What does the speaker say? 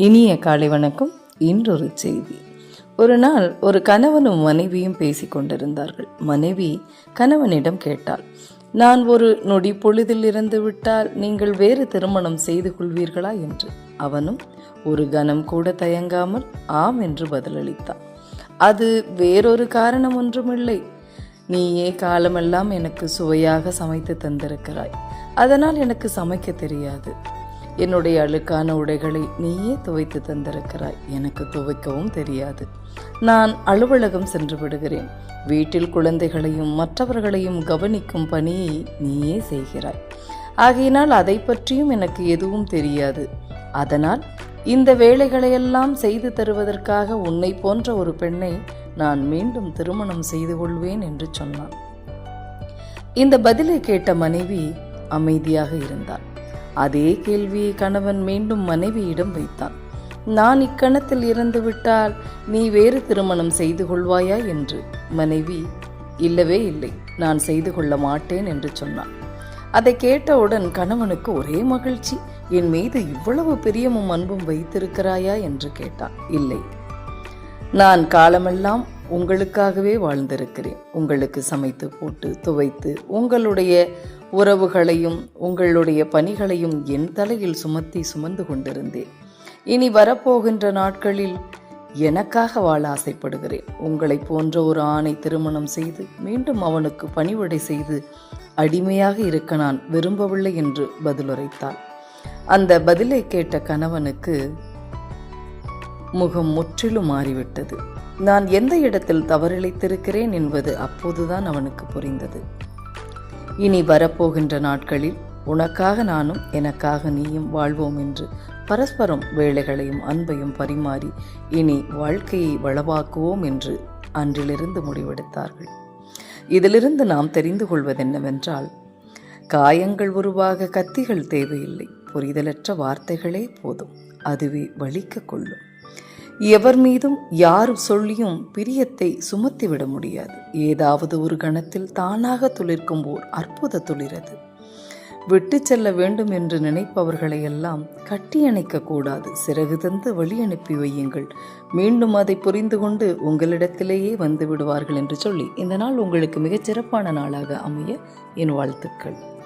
இனிய காலை வணக்கம். இன்றொரு செய்தி. ஒரு நாள் ஒரு கணவனும் மனைவியும் பேசிக் கொண்டிருந்தார்கள். மனைவி கணவனிடம் கேட்டாள் நான் ஒரு நொடி பொழுதில் இருந்து விட்டால் நீங்கள் வேறு திருமணம் செய்து கொள்வீர்களா? என்று. அவனும் ஒரு கணம் கூட தயங்காமல் ஆம் என்று பதிலளித்தான் அது வேறொரு காரணம் ஒன்றுமில்லை. நீயே காலமெல்லாம் எனக்கு சுவையாக சமைத்து தந்திருக்கிறாய். அதனால் எனக்கு சமைக்க தெரியாது. என்னுடைய அழுக்கான உடைகளை நீயே துவைத்து தந்திருக்கிறாய். எனக்கு துவைக்கவும் தெரியாது. நான் அலுவலகம் சென்று விடுகிறேன். வீட்டில் குழந்தைகளையும் மற்றவர்களையும் கவனிக்கும் பணியை நீயே செய்கிறாய். ஆகையினால் அதை பற்றியும் எனக்கு எதுவும் தெரியாது. அதனால் இந்த வேலைகளையெல்லாம் செய்து தருவதற்காக உன்னை போன்ற ஒரு பெண்ணை நான் மீண்டும் திருமணம் செய்து கொள்வேன் என்று சொன்னான். இந்த பதிலை கேட்ட மனைவி அமைதியாக இருந்தாள். அதே கேள்வியை கணவன் மீண்டும் மனைவியிடம் வைத்தான் நான் இக்கணத்தில் இறந்து விட்டால் நீ வேறு திருமணம் செய்து கொள்வாயா? என்று. மனைவி இல்லவே இல்லை. நான் செய்து கொள்ள மாட்டேன் என்று சொன்னான். அதை கேட்டவுடன் கணவனுக்கு ஒரே மகிழ்ச்சி. என் மீது இவ்வளவு பிரியமும் அன்பும் வைத்திருக்கிறாயா? என்று கேட்டான். இல்லை. நான் காலமெல்லாம் உங்களுக்காகவே வாழ்ந்திருக்கிறேன். உங்களுக்கு சமைத்து போட்டு துவைத்து உங்களுடைய உறவுகளையும் உங்களுடைய பணிகளையும் என் தலையில் சுமத்தி சுமந்து கொண்டிருந்தேன். இனி வரப்போகின்ற நாட்களில் எனக்காக வாழ ஆசைப்படுகிறேன். உங்களைப் போன்ற ஒரு ஆணை திருமணம் செய்து மீண்டும் அவனுக்கு பணிவிடை செய்து அடிமையாக இருக்க நான் விரும்பவில்லை என்று பதிலுரைத்தாள். அந்த பதிலை கேட்ட கணவனுக்கு முகம் முற்றிலும் மாறிவிட்டது. நான் எந்த இடத்தில் தவறிழைத்திருக்கிறேன் என்பது அப்போதுதான் அவனுக்கு புரிந்தது. இனி வரப்போகின்ற நாட்களில் உனக்காக நானும் எனக்காக நீயும் வாழ்வோம் என்று பரஸ்பரம் வேலைகளையும் அன்பையும் பரிமாறி இனி வாழ்க்கையை வளவாக்குவோம் என்று அன்றிலிருந்து முடிவெடுத்தார்கள். இதிலிருந்து நாம் தெரிந்து கொள்வதென்னவென்றால் காயங்கள் உருவாக கத்திகள் தேவையில்லை புரிதலற்ற வார்த்தைகளே போதும் அதுவே வலிக்க கொள்ளும். எவர் மீதும் யார் சொல்லியும் பிரியத்தை சுமத்திவிட முடியாது. ஏதாவது ஒரு கணத்தில் தானாக துளிர்க்கும் ஓர் அற்புத துளிரது. விட்டு செல்ல வேண்டும் என்று நினைப்பவர்களை எல்லாம் கட்டியணைக்க கூடாது. சிறகு தந்து வழி அனுப்பி வையுங்கள். மீண்டும் அதை புரிந்து கொண்டு உங்களிடத்திலேயே வந்து விடுவார்கள் என்று சொல்லி இந்த நாள் உங்களுக்கு மிகச் சிறப்பான நாளாக அமைய என் வாழ்த்துக்கள்.